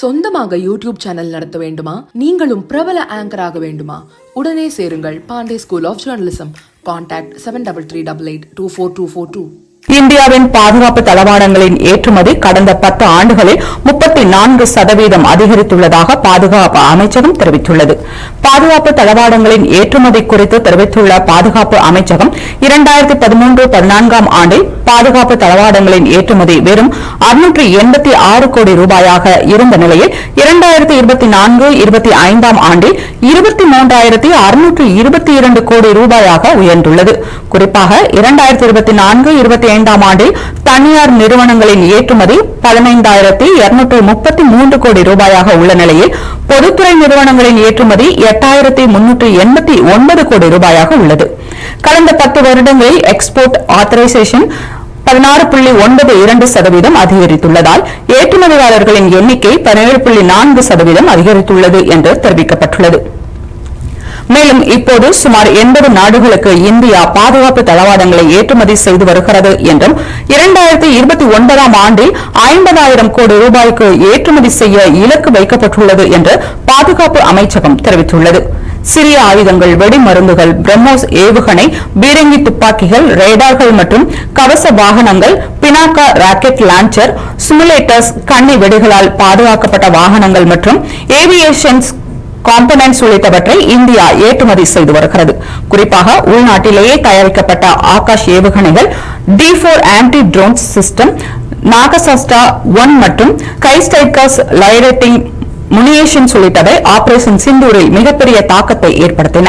சொந்தமாக YouTube channel நடத்த வேண்டுமா? நீங்களும் பிரபல ஆங்கராக வேண்டுமா? உடனே சேருங்கள் Pandey school of journalism contact seven double three double eight two four two four two இந்தியாவின் பாதுகாப்பு தளவாடங்களின் ஏற்றுமதி கடந்த பத்து ஆண்டுகளில் முப்பத்தி நான்கு சதவீதம் அதிகரித்துள்ளதாக பாதுகாப்பு அமைச்சகம் தெரிவித்துள்ளது. பாதுகாப்பு தளவாடங்களின் ஏற்றுமதி குறித்து தெரிவித்துள்ள பாதுகாப்பு அமைச்சகம் இரண்டாயிரத்தி பதிமூன்று பதினான்காம் ஆண்டில் பாதுகாப்பு தளவாடங்களின் ஏற்றுமதி வெறும் அறுநூற்று எண்பத்தி ஆறு கோடி ரூபாயாக இருந்த நிலையில் இரண்டாயிரத்தி இருபத்தி நான்கு இருபத்தி ஐந்தாம் ஆண்டில் இருபத்தி மூன்றாயிரத்தி அறுநூற்று இருபத்தி இரண்டு கோடி ரூபாயாக உயர்ந்துள்ளது. குறிப்பாக இரண்டாயிரத்தி இருபத்தி நான்கு இருபத்தி ஐந்தாம் ஆண்டில் தனியார் நிறுவனங்களின் ஏற்றுமதி பதினைந்தாயிரத்தி இருநூற்று முப்பத்தி மூன்று கோடி ரூபாயாக உள்ள நிலையில் பொதுத்துறை நிறுவனங்களின் ஏற்றுமதி எட்டாயிரத்தி முன்னூற்று எண்பத்தி ஒன்பது கோடி ரூபாயாக உள்ளது. கடந்த பத்து வருடங்களில் எக்ஸ்போர்ட் ஆத்தரைசேஷன் பதினாறு புள்ளி ஒன்பது இரண்டு சதவீதம் அதிகரித்துள்ளதால் ஏற்றுமதியாளர்களின் எண்ணிக்கை பதினேழு புள்ளி நான்கு சதவீதம் அதிகரித்துள்ளது என்று தெரிவிக்கப்பட்டுள்ளது. மேலும் இப்போது சுமார் எண்பது நாடுகளுக்கு இந்தியா பாதுகாப்பு தளவாடங்களை ஏற்றுமதி செய்து வருகிறது என்றும் இரண்டாயிரத்தி இருபத்தி ஒன்பதாம் ஆண்டில் ஐம்பதாயிரம் கோடி ரூபாய்க்கு ஏற்றுமதி செய்ய இலக்கு வைக்கப்பட்டுள்ளது என்று பாதுகாப்பு அமைச்சகம் தெரிவித்துள்ளது. சிறிய ஆயுதங்கள் வெடிமருந்துகள் பிரம்மோஸ் ஏவுகணை பீரங்கி துப்பாக்கிகள் ரேடார்கள் மற்றும் கவச வாகனங்கள் பினாக்கா ராக்கெட் லான்ச்சர் சிமுலேட்டர்ஸ் கண்ணி வெடிகளால் பாதுகாக்கப்பட்ட வாகனங்கள் மற்றும் ஏவியேஷன்ஸ் காம்பனன்ட்ஸ் உள்ளிட்டவற்றை இந்தியா ஏற்றுமதி செய்து வருகிறது. குறிப்பாக உள்நாட்டிலேயே தயாரிக்கப்பட்ட ஆகாஷ் ஏவுகணைகள் D four anti drone system நாகசஸ்டா one மற்றும் கைஸ்டைகர்ஸ் லைரேட்டிங் முனியேஷன் உள்ளிட்டவை ஆபரேஷன் சிந்தூரில் மிகப்பெரிய தாக்கத்தை ஏற்படுத்தின.